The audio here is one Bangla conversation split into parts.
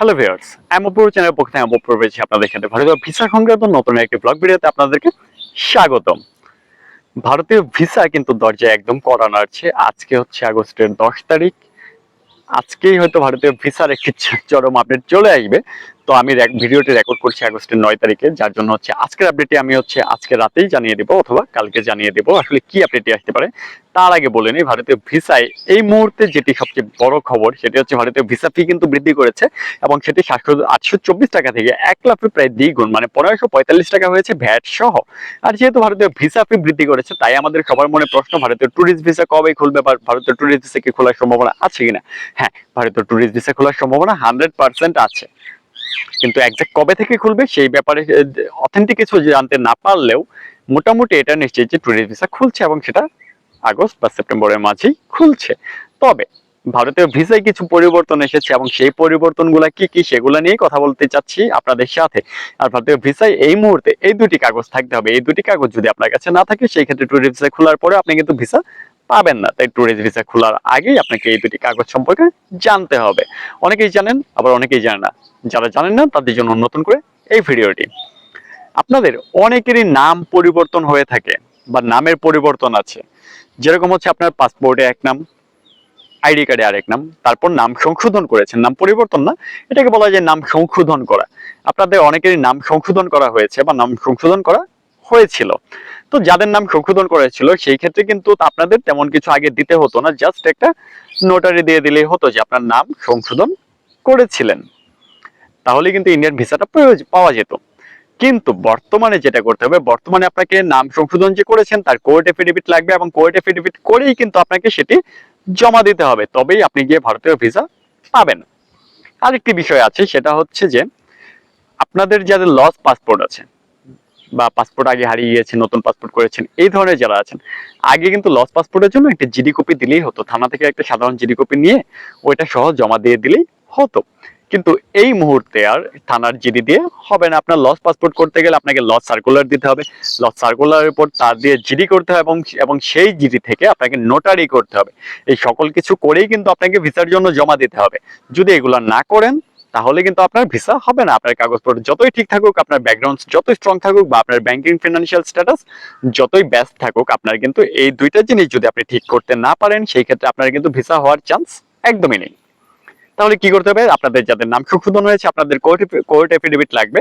হ্যালো ভিউয়ার্স আমি অপুর চ্যানেলের পক্ষ থেকে অপুর রয়েছি আপনাদের সাথে ভারতীয় ভিসা সংক্রান্ত নতুন একটি ব্লগ ভিডিওতে আপনাদেরকে স্বাগতম। ভারতীয় ভিসা কিন্তু দরজায় একদম কড়া নাড়ছে আজকে হচ্ছে আগস্টের দশ তারিখ। আজকেই হয়তো ভারতীয় ভিসার একটি চরম আপডেট চলে আসবে। তো আমি ভিডিওটি রেকর্ড করছি আগস্টের নয় তারিখে, যার জন্য হচ্ছে আজকের আপডেটটি আমি হচ্ছে আজকে রাতেই জানিয়ে দেবো অথবা কালকে জানিয়ে দেবো। আসলে কি আপডেটটি আসতে পারে তার আগে বলে নিই, ভারতীয় ভিসায় এই মুহূর্তে যেটি সবচেয়ে বড় খবর, সেটি হচ্ছে ভারতীয় ভিসা ফি কিন্তু বৃদ্ধি করেছে এবং সেটি সাতশো আটশো চব্বিশ টাকা থেকে এক লাখে প্রায় দ্বিগুণ মানে পনেরোশো পঁয়তাল্লিশ টাকা হয়েছে ভ্যাট সহ। আর যেহেতু ভারতীয় ভিসা ফি বৃদ্ধি করেছে, তাই আমাদের সবার মনে প্রশ্ন, ভারতীয় ট্যুরিস্ট ভিসা কবে খুলবে বা ভারতীয় ট্যুরিস্ট ভিসা কি খোলার সম্ভাবনা আছে কিনা? হ্যাঁ ভারতীয় ট্যুরিস্ট ভিসা খোলার সম্ভাবনা হান্ড্রেড পার্সেন্ট আছে। কিন্তু একজ্যাক্ট কবে থেকে খুলবে সেই ব্যাপারে অথেন্টিক কিছু জানতে না পারলেও মোটামুটি এটা নিশ্চিত যে ট্যুরিস্ট ভিসা খুলছে এবং সেটা আগস্ট বা সেপ্টেম্বরের মাঝেই খুলছে। তবে ভারতীয় ভিসায় কিছু পরিবর্তন এসেছে এবং সেই পরিবর্তনগুলো কি কি সেগুলো নিয়ে কথা বলতে চাচ্ছি আপনাদের সাথে। আর ভারতীয় ভিসায় এই মুহূর্তে এই দুটি কাগজ থাকতে হবে। এই দুটি কাগজ যদি আপনার কাছে না থাকে, সেই ক্ষেত্রে ট্যুরিস্ট ভিসা খোলার পরে আপনি কিন্তু ভিসা পাবেন না। তাই ট্যুরিস্ট ভিসা খোলার আগেই আপনাকে এই দুটি কাগজ সম্পর্কে জানতে হবে। অনেকেই জানেন, আবার অনেকেই জানে না। যারা জানেন না, তাদের জন্য নতুন করে এই ভিডিওটি। আপনাদের অনেকেরই নাম পরিবর্তন হয়ে থাকে বা নামের পরিবর্তন আছে। যেরকম হচ্ছে আপনার পাসপোর্টে এক নাম আইডি কার্ডে আরেক নাম, তারপর নাম সংশোধন করেছেন। নাম পরিবর্তন না, এটাকে বলা যায় নাম সংশোধন করা। আপনাদের অনেকেরই নাম সংশোধন করা হয়েছে বা নাম সংশোধন করা হয়েছিল। তো যাদের নাম সংশোধন করেছিল, সেই ক্ষেত্রে কিন্তু আপনাদের তেমন কিছু আগে দিতে হতো না জাস্ট একটা নোটারি দিয়ে দিলেই হতো যে আপনার নাম সংশোধন করেছিলেন। তাহলে কিন্তু ইন্ডিয়ান ভিসাটা পাওয়া যেত। কিন্তু বর্তমানে যেটা করতে হবে, বর্তমানে আপনাকে নাম সংশোধন যে করেছেন, তার কোর্ট এফিডেভিট লাগবে এবং কোর্ট এফিডেভিট করেই কিন্তু আপনাকে সেটি জমা দিতে হবে। তবেই আপনি গিয়ে ভারতীয় ভিসা পাবেন। আরেকটি বিষয় আছে, সেটা হচ্ছে যে আপনাদের যাদের লস পাসপোর্ট আছে বা পাসপোর্ট আগে হারিয়ে গিয়েছে নতুন পাসপোর্ট করেছেন, এই ধরনের যারা আছেন, আগে কিন্তু লস পাসপোর্টের জন্য একটা জিডি কপি দিলেই হতো। থানা থেকে একটা সাধারণ জিডি কপি নিয়ে ওইটা সহ জমা দিয়ে দিলেই হতো। কিন্তু এই মুহূর্তে আর থানার জিডি দিয়ে হবে না। আপনার লস পাসপোর্ট করতে গেলে আপনাকে লস সার্কুলার দিতে হবে। লস সার্কুলারের উপর তার দিয়ে জিডি করতে হবে এবং এবং সেই জিডি থেকে আপনাকে নোটারি করতে হবে। এই সকল কিছু করেই কিন্তু আপনাকে ভিসার জন্য জমা দিতে হবে। যদি এগুলো না করেন তাহলে কিন্তু আপনার ভিসা হবে না। আপনার কাগজপত্র যতই ঠিক থাকুক, আপনার ব্যাকগ্রাউন্ড যতই স্ট্রং থাকুক বা আপনার ব্যাংকিং ফিনান্সিয়াল স্ট্যাটাস যতই ব্যস্ত থাকুক, আপনার কিন্তু এই দুইটা জিনিস যদি আপনি ঠিক করতে না পারেন, সেই ক্ষেত্রে আপনার কিন্তু ভিসা হওয়ার চান্স একদমই নেই। তাহলে কি করতে হবে? আপনাদের যাদের নাম সংশোধন হয়েছে আপনাদের কোর্ট এফিডেভিট লাগবে।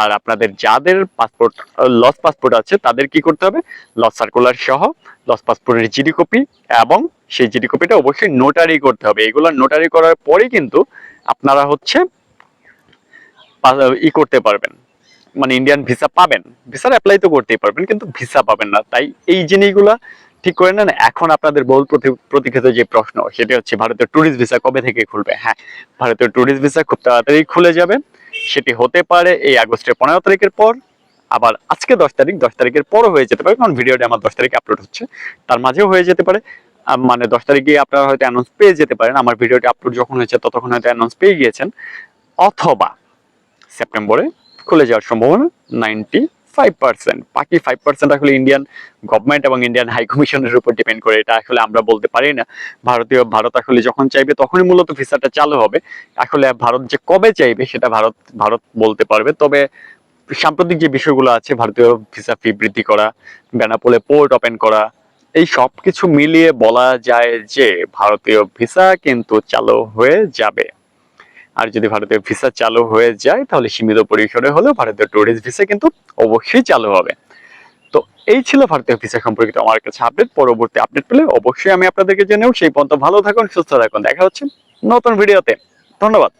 আর আপনাদের যাদের পাসপোর্ট লস পাসপোর্ট আছে, তাদের কি করতে হবে? লস সার্কুলার সহ লস পাসপোর্টের জিডি কপি এবং সেই জিডি কপিটা অবশ্যই নোটারি করতে হবে। এগুলো নোটারি করার পরে কিন্তু আপনারা হচ্ছে ই করতে পারবেন। মানে ইন্ডিয়ান ভিসা পাবেন। ভিসার অ্যাপ্লাই তো করতেই পারবেন, কিন্তু ভিসা পাবেন না। তাই এই জিনিসগুলা ঠিক করে নেন। এখন আপনাদের বহুল প্রতি- প্রতীক্ষিত যে প্রশ্ন, সেটা হচ্ছে ভারতের ট্যুরিস্ট ভিসা কবে থেকে খুলবে? হ্যাঁ ভারতের ট্যুরিস্ট ভিসা খুব তাড়াতাড়ি খুলে যাবে। সেটি হতে পারে এই আগস্টের পনেরো তারিখের পর। আবার আজকে দশ তারিখ, দশ তারিখের পরও হয়ে যেতে পারে, কারণ ভিডিওটা আমার দশ তারিখে আপলোড হচ্ছে। তার মাঝেও হয়ে যেতে পারে। মানে দশ তারিখে আপনারা হয়তো অ্যানাউন্স পেয়ে যেতে পারেন। আমার ভিডিওটি আপলোড যখন হয়েছে ততক্ষণ হয়তো অ্যানাউন্স পেয়ে গিয়েছেন। অথবা সেপ্টেম্বরে খুলে যাওয়ার সম্ভাবনা নাইনটি ফাইভ পার্সেন্ট বাকি ফাইভ পার্সেন্ট আসলে ইন্ডিয়ান গভর্নমেন্ট এবং ইন্ডিয়ান হাই কমিশনের উপর ডিপেন্ড করে। এটা আসলে আমরা বলতে পারি না। ভারতীয়, ভারত আসলে যখন চাইবে তখনই মূলত ভিসাটা চালু হবে। আসলে ভারত যে কবে চাইবে সেটা ভারত ভারত বলতে পারবে। তবে সাম্প্রতিক যে বিষয়গুলো আছে, ভারতীয় ভিসা ফি বৃদ্ধি করা, বেনাপোলে পোর্ট ওপেন করা এই সব কিছু মিলিয়ে বলা যায় যে ভারতীয় ভিসা কিন্তু চালু হয়ে যাবে। আর যদি ভারতীয় ভিসা চালু হয়ে যায়, তাহলে সীমিত পরিসরে হলেও ভারতীয় টুরিস্ট ভিসা কিন্তু অবশ্যই চালু হবে। তো এই ছিল ভারতীয় ভিসা সম্পর্কিত আমার কাছে আপডেট পরবর্তী আপডেট পেলে অবশ্যই আমি আপনাদেরকে জানাব। সেই পর্যন্ত ভালো থাকুন, সুস্থ থাকুন। দেখা হচ্ছে নতুন ভিডিওতে ধন্যবাদ।